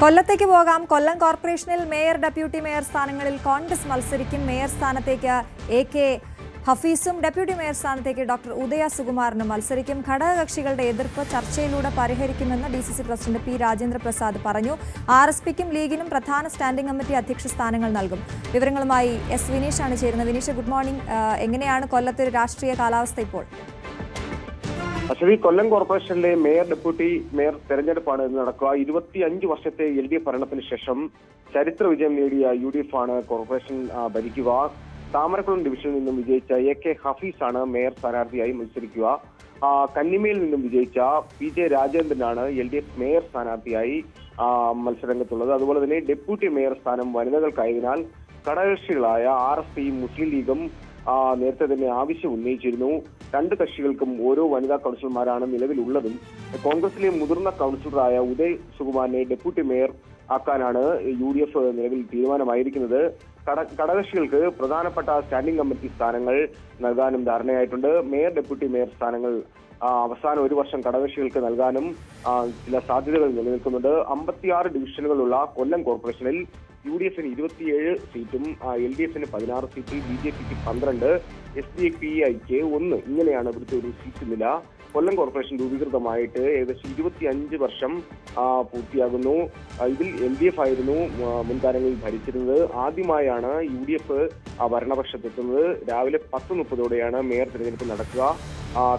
കൊല്ലത്തേക്ക് പോകാം. കൊല്ലം കോർപ്പറേഷനിൽ മേയർ ഡെപ്യൂട്ടി മേയർ സ്ഥാനങ്ങളിൽ കോൺഗ്രസ് മത്സരിക്കും. മേയർ സ്ഥാനത്തേക്ക് എ കെ ഹഫീസും ഡെപ്യൂട്ടി മേയർ സ്ഥാനത്തേക്ക് ഡോക്ടർ ഉദയ സുകുമാരനും മത്സരിക്കും. ഘടകകക്ഷികളുടെ എതിർപ്പ് ചർച്ചയിലൂടെ പരിഹരിക്കുമെന്ന് D C C president P Rajendra Prasad പറഞ്ഞു. ആർ എസ് പിക്കും ലീഗിനും പ്രധാന സ്റ്റാൻഡിംഗ് കമ്മിറ്റി അധ്യക്ഷ സ്ഥാനങ്ങൾ നൽകും. വിവരങ്ങളുമായി എസ് വിനീഷാണ് ചേരുന്നത്. Vineesh good morning. എങ്ങനെയാണ് കൊല്ലത്തെ രാഷ്ട്രീയ കാലാവസ്ഥ ഇപ്പോൾ? അശ്വതി കൊല്ലം കോർപ്പറേഷനിലെ മേയർ ഡെപ്യൂട്ടി മേയർ തെരഞ്ഞെടുപ്പാണ് ഇന്ന് നടക്കുക. ഇരുപത്തി അഞ്ച് വർഷത്തെ എൽ ഡി എഫ് ഭരണത്തിന് ശേഷം ചരിത്ര വിജയം നേടിയ യു ഡി എഫ് ആണ് കോർപ്പറേഷൻ ഭരിക്കുക. താമരക്കുളം ഡിവിഷനിൽ നിന്നും വിജയിച്ച എ കെ ഹഫീസ് ആണ് മേയർ സ്ഥാനാർത്ഥിയായി മത്സരിക്കുക. കന്നിമയിൽ നിന്നും വിജയിച്ച പി ജെ രാജേന്ദ്രനാണ് എൽ ഡി എഫ് മേയർ സ്ഥാനാർത്ഥിയായി മത്സരരംഗത്തുള്ളത്. അതുപോലെ തന്നെ ഡെപ്യൂട്ടി മേയർ സ്ഥാനം വനിതകൾക്കായതിനാൽ ഘടകകക്ഷികളായ ആർ എസ് പിയും മുസ്ലിം ലീഗും നേരത്തെ തന്നെ ആവശ്യം ഉന്നയിച്ചിരുന്നു. രണ്ട് കക്ഷികൾക്കും ഓരോ വനിതാ കൗൺസിലർമാരാണ് നിലവിലുള്ളതും. കോൺഗ്രസിലെ മുതിർന്ന കൗൺസിലറായ ഉദയ് സുകുമാറിനെ ഡെപ്യൂട്ടി മേയർ ആക്കാനാണ് യു ഡി എഫ് നിലവിൽ തീരുമാനമായിരിക്കുന്നത്. ഘടകകക്ഷികൾക്ക് പ്രധാനപ്പെട്ട സ്റ്റാൻഡിംഗ് കമ്മിറ്റി സ്ഥാനങ്ങൾ നൽകാനും ധാരണയായിട്ടുണ്ട്. മേയർ ഡെപ്യൂട്ടി മേയർ സ്ഥാനങ്ങൾ അവസാന ഒരു വർഷം ഘടകകക്ഷികൾക്ക് നൽകാനും ചില സാധ്യതകൾ നിലനിൽക്കുന്നുണ്ട്. അമ്പത്തിയാറ് ഡിവിഷനുകളുള്ള കൊല്ലം കോർപ്പറേഷനിൽ യു ഡി എഫിന് ഇരുപത്തിയേഴ് സീറ്റും എൽ ഡി എഫിന് പതിനാറ് സീറ്റ് ബി ജെ പിക്ക് പന്ത്രണ്ട് എസ് ഡി പി ഐക്ക് ഒന്ന്. ഇങ്ങനെയാണ് ഇവിടുത്തെ ഒരു സീറ്റ് നില. കൊല്ലം കോർപ്പറേഷൻ രൂപീകൃതമായിട്ട് ഏകദേശം ഇരുപത്തിയഞ്ച് വർഷം പൂർത്തിയാകുന്നു. ഇതിൽ എൽ ഡി എഫ് ആയിരുന്നു മുൻകാലങ്ങളിൽ ഭരിച്ചിരുന്നത്. ആദ്യമായാണ് യു ഡി എഫ് ഭരണപക്ഷത്തെത്തുന്നത്. രാവിലെ പത്ത് മുപ്പതോടെയാണ് മേയർ തിരഞ്ഞെടുപ്പ് നടക്കുക.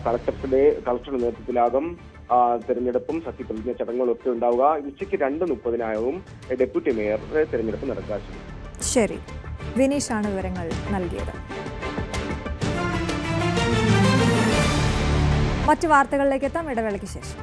കളക്ടറുടെ കളക്ടറുടെ നേതൃത്വത്തിലാകും തെരഞ്ഞെടുപ്പും സത്യപ്രതിജ്ഞ ചടങ്ങുകളും ഒക്കെ ഉണ്ടാവുക. ഉച്ചയ്ക്ക് രണ്ട് മുപ്പതിനായവും ഡെപ്യൂട്ടി മേയറുടെ തെരഞ്ഞെടുപ്പ് നടക്കുക. ശരി. വിനീഷാണ് വിവരങ്ങൾ നൽകിയത്. മറ്റു വാർത്തകളിലേക്ക് എത്താം. ഇടവേളയ്ക്ക് ശേഷം.